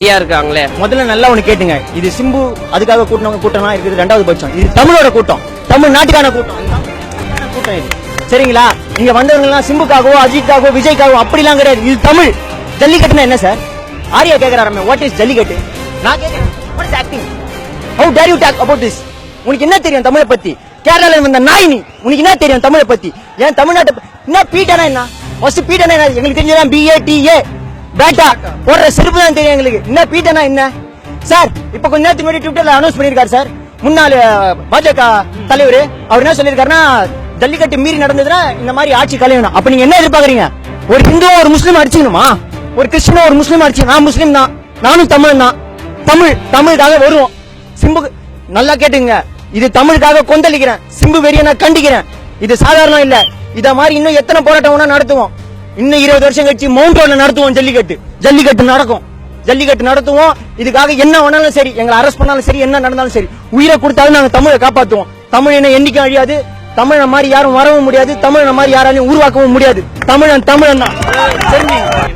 ஃப்ரீயா இருக்காங்களே? முதல்ல நல்லா ஒண்ணு கேட்டுங்க. இது சிம்பு அதுக்காக கூட்டினவங்க கூட்டம்லாம் இருக்குது ரெண்டாவது பட்சம். இது தமிழோட கூட்டம். தமிழ் நாட்டுக்கான கூட்டம் கூட்டம் இது. சரிங்களா? இங்க வந்தவங்க எல்லாம் சிம்புக்காகவோ அஜித்காகவோ விஜய்க்காகவோ அப்படிலாம் கிடையாது. இது தமிழ். ஜல்லிக்கட்டுனா என்ன சார் ஆரியா கேக்குறாரு வாட் இஸ் ஜல்லிக்கட்டு? நான் கேக்குறேன் what is acting how dare you talk about this உனக்கு என்ன தெரியும் தமிழை பத்தி? கேரளால வந்த நாய் நீ உனக்கு என்ன தெரியும் தமிழை பத்தி? ஏன் தமிழ்நாட்டை என்ன பீட்டனா என்ன? ஃபர்ஸ்ட் பீட்டனா என்ன? எங்களுக்கு தெரிஞ்சதான் பிஏ டிஏ பேட்டா போடுற செருப்பு தான் தெரியும் எங்களுக்கு. என்ன பீட்டனா என்ன? சார் இப்ப கொஞ்ச நேரத்துக்கு முன்னாடி ட்விட்டர்ல அனௌன்ஸ் பண்ணிருக்காரு சார். முன்னாள் பாஜக தலைவர். அவர் என்ன சொல்லியிருக்காருன்னா ஜல்லிக்கட்டு மீறி நடந்ததுன்னா இந்த மாதிரி ஆட்சி கலையணும். அப்ப நீங்க என்ன எதிர்பார்க்கறீங்க? ஒரு ஹிந்துவும் ஒரு முஸ்லீம் அடிச்சுக்கணுமா? ஒரு கிறிஸ்டினோ ஒரு முஸ்லீம் அடிச்சு நான் முஸ்லீம் தான். நானும் தமிழ் தான். தமிழ் தமிழுக்காக வருவோம். சிம்பு நல்லா கேட்டுங்க இது தமிழுக்காக கொந்தளிக்கிறேன். சிம்பு வெறிய நான் கண்டிக்கிறேன். இது சாதாரணம் இல்ல. இத மாதிரி இன்னும் எத்தனை போராட்டம் நடத்துவோம். இன்னும் இருபது வருஷம் கழிச்சு மவுண்ட் ஒன்று நடத்துவோம் ஜல்லிக்கட்டு. ஜல்லிக்கட்டு நடக்கும். ஜல்லிக்கட்டு நடத்துவோம். இதுக்காக என்ன வேணாலும் சரி எங்களை அரெஸ்ட் பண்ணாலும் சரி என்ன நடந்தாலும் சரி உயிரை கொடுத்தாலும் நாங்கள் தமிழை காப்பாற்றுவோம் தமிழ் என்ன என்னைக்கும் அழியாது. தமிழை மாதிரி யாரும் வரவும் முடியாது. தமிழை மாதிரி யாராலையும் உருவாக்கவும் முடியாது. தமிழன் தமிழன் தான்.